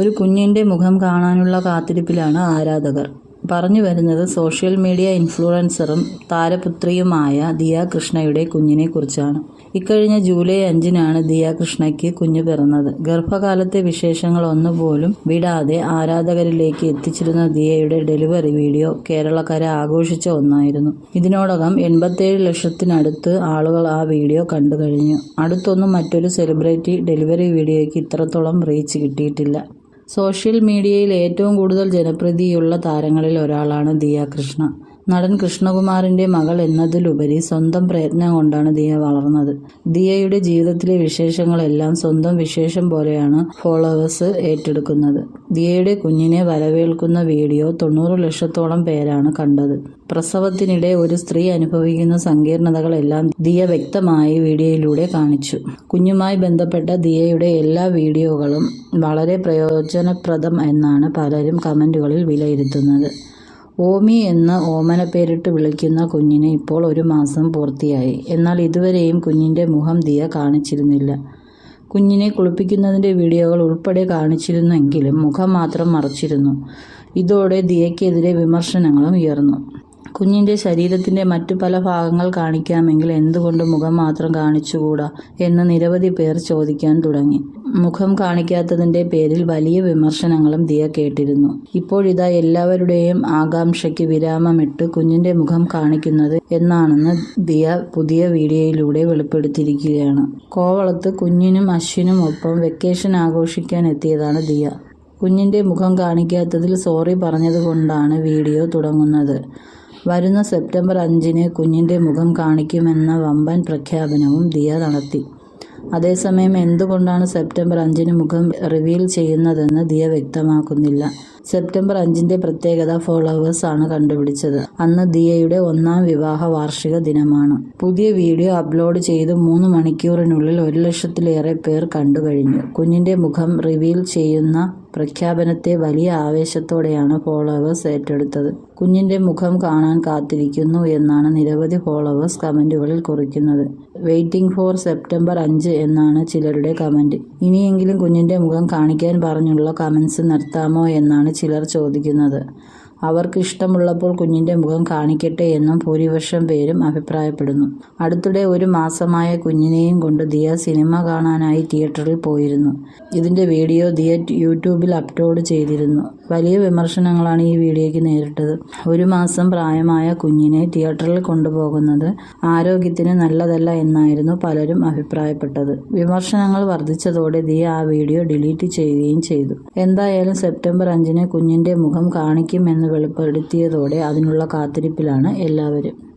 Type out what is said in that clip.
ഒരു കുഞ്ഞിന്റെ മുഖം കാണാനുള്ള കാത്തിരിപ്പിലാണ് ആരാധകർ. പറഞ്ഞു വരുന്നത് സോഷ്യൽ മീഡിയ ഇൻഫ്ലുവൻസറും താരപുത്രിയുമായ ദിയ കൃഷ്ണയുടെ കുഞ്ഞിനെ കുറിച്ചാണ്. ഇക്കഴിഞ്ഞ ജൂലൈ അഞ്ചിനാണ് ദിയ കൃഷ്ണയ്ക്ക് കുഞ്ഞ് പിറന്നത്. ഗർഭകാലത്തെ വിശേഷങ്ങൾ ഒന്നുപോലും വിടാതെ ആരാധകരിലേക്ക് എത്തിച്ചിരുന്ന ദിയയുടെ ഡെലിവറി വീഡിയോ കേരളക്കര ആഘോഷിച്ച ഒന്നായിരുന്നു. ഇതിനോടകം എൺപത്തേഴ് ലക്ഷത്തിനടുത്ത് ആളുകൾ ആ വീഡിയോ കണ്ടു കഴിഞ്ഞു അടുത്തൊന്നും മറ്റൊരു സെലിബ്രിറ്റി ഡെലിവറി വീഡിയോയ്ക്ക് ഇത്രത്തോളം റീച്ച് കിട്ടിയിട്ടില്ല. സോഷ്യൽ മീഡിയയിൽ ഏറ്റവും കൂടുതൽ ജനപ്രീതിയുള്ള താരങ്ങളിൽ ഒരാളാണ് ദിയ കൃഷ്ണ. നടൻ കൃഷ്ണകുമാറിന്റെ മകൾ എന്നതിലുപരി സ്വന്തം പ്രയത്നം കൊണ്ടാണ് ദിയ വളർന്നത്. ദിയയുടെ ജീവിതത്തിലെ വിശേഷങ്ങളെല്ലാം സ്വന്തം വിശേഷം പോലെയാണ് ഫോളോവേഴ്സ് ഏറ്റെടുക്കുന്നത്. ദിയയുടെ കുഞ്ഞിനെ വരവേൽക്കുന്ന വീഡിയോ തൊണ്ണൂറ് ലക്ഷത്തോളം പേരാണ് കണ്ടത്. പ്രസവത്തിനിടെ ഒരു സ്ത്രീ അനുഭവിക്കുന്ന സങ്കീർണതകളെല്ലാം ദിയ വ്യക്തമായി വീഡിയോയിലൂടെ കാണിച്ചു. കുഞ്ഞുമായി ബന്ധപ്പെട്ട ദിയയുടെ എല്ലാ വീഡിയോകളും വളരെ പ്രയോജനപ്രദം എന്നാണ് പലരും കമന്റുകളിൽ വിലയിരുത്തുന്നത്. ഓമി എന്ന് ഓമന പേരിട്ട് വിളിക്കുന്ന കുഞ്ഞിന് ഇപ്പോൾ ഒരു മാസം പൂർത്തിയായി. എന്നാൽ ഇതുവരെയും കുഞ്ഞിന്റെ മുഖം ദിയ കാണിച്ചിരുന്നില്ല. കുഞ്ഞിനെ കുളിപ്പിക്കുന്നതിന്റെ വീഡിയോകൾ ഉൾപ്പെടെ കാണിച്ചിരുന്നെങ്കിലും മുഖം മാത്രം മറച്ചിരുന്നു. ഇതോടെ ദിയയ്ക്കെതിരെ വിമർശനങ്ങളും ഉയർന്നു. കുഞ്ഞിന്റെ ശരീരത്തിന്റെ മറ്റു പല ഭാഗങ്ങൾ കാണിക്കാമെങ്കിൽ എന്തുകൊണ്ട് മുഖം മാത്രം കാണിച്ചുകൂടാ എന്ന് നിരവധി പേർ ചോദിക്കാൻ തുടങ്ങി. മുഖം കാണിക്കാത്തതിന്റെ പേരിൽ വലിയ വിമർശനങ്ങളും ദിയ കേട്ടിരുന്നു. ഇപ്പോഴിതാ എല്ലാവരുടെയും ആകാംക്ഷയ്ക്ക് വിരാമമിട്ട് കുഞ്ഞിന്റെ മുഖം കാണിക്കുന്നത് എന്നാണെന്ന് ദിയ പുതിയ വീഡിയോയിലൂടെ വെളിപ്പെടുത്തിയിരിക്കുകയാണ്. കോവളത്ത് കുഞ്ഞിനും അശ്വിനും ഒപ്പം വെക്കേഷൻ ആഘോഷിക്കാൻ എത്തിയതാണ് ദിയ. കുഞ്ഞിന്റെ മുഖം കാണിക്കാത്തതിൽ സോറി പറഞ്ഞതുകൊണ്ടാണ് വീഡിയോ തുടങ്ങുന്നത്. വരുന്ന സെപ്റ്റംബർ അഞ്ചിന് കുഞ്ഞിന്റെ മുഖം കാണിക്കുമെന്ന വമ്പൻ പ്രഖ്യാപനവും ദിയ നടത്തി. അതേസമയം എന്തുകൊണ്ടാണ് സെപ്റ്റംബർ അഞ്ചിന് മുഖം റിവീൽ ചെയ്യുന്നതെന്ന് ദിയ വ്യക്തമാക്കുന്നില്ല. സെപ്റ്റംബർ അഞ്ചിന്റെ പ്രത്യേകത ഫോളോവേഴ്സ് ആണ് കണ്ടുപിടിച്ചത്. അന്ന് ദിയയുടെ ഒന്നാം വിവാഹ വാർഷിക ദിനമാണ്. പുതിയ വീഡിയോ അപ്ലോഡ് ചെയ്ത് മൂന്ന് മണിക്കൂറിനുള്ളിൽ ഒരു ലക്ഷത്തിലേറെ പേർ കണ്ടു കഴിഞ്ഞു കുഞ്ഞിന്റെ മുഖം റിവീൽ ചെയ്യുന്ന പ്രഖ്യാപനത്തെ വലിയ ആവേശത്തോടെയാണ് ഫോളോവേഴ്സ് ഏറ്റെടുത്തത്. കുഞ്ഞിന്റെ മുഖം കാണാൻ കാത്തിരിക്കുന്നു എന്നാണ് നിരവധി ഫോളോവേഴ്സ് കമന്റുകളിൽ കുറിക്കുന്നത്. വെയിറ്റിംഗ് ഫോർ സെപ്റ്റംബർ അഞ്ച് എന്നാണ് ചിലരുടെ കമന്റ്. ഇനിയെങ്കിലും കുഞ്ഞിന്റെ മുഖം കാണിക്കാൻ പറഞ്ഞുള്ള കമന്റ്സ് നിർത്താമോ എന്നാണ് ചിലർ ചോദിക്കുന്നത്. അവർക്ക് ഇഷ്ടമുള്ളപ്പോൾ കുഞ്ഞിന്റെ മുഖം കാണിക്കട്ടെ എന്നും ഭൂരിപക്ഷം പേരും അഭിപ്രായപ്പെടുന്നു. അടുത്തിടെ ഒരു മാസമായ കുഞ്ഞിനെയും കൊണ്ട് ദിയ സിനിമ കാണാനായി തിയേറ്ററിൽ പോയിരുന്നു. ഇതിന്റെ വീഡിയോ ദിയ യൂട്യൂബിൽ അപ്ലോഡ് ചെയ്തിരുന്നു. വലിയ വിമർശനങ്ങളാണ് ഈ വീഡിയോയ്ക്ക് നേരിട്ടത്. ഒരു മാസം പ്രായമായ കുഞ്ഞിനെ തിയേറ്ററിൽ കൊണ്ടുപോകുന്നത് ആരോഗ്യത്തിന് നല്ലതല്ല എന്നായിരുന്നു പലരും അഭിപ്രായപ്പെട്ടത്. വിമർശനങ്ങൾ വർദ്ധിച്ചതോടെ ദിയ ആ വീഡിയോ ഡിലീറ്റ് ചെയ്യുകയും ചെയ്തു. എന്തായാലും സെപ്റ്റംബർ അഞ്ചിന് കുഞ്ഞിന്റെ മുഖം കാണിക്കുമെന്ന് വെളിപ്പെടുത്തിയതോടെ അതിനുള്ള കാത്തിരിപ്പിലാണ് എല്ലാവരും.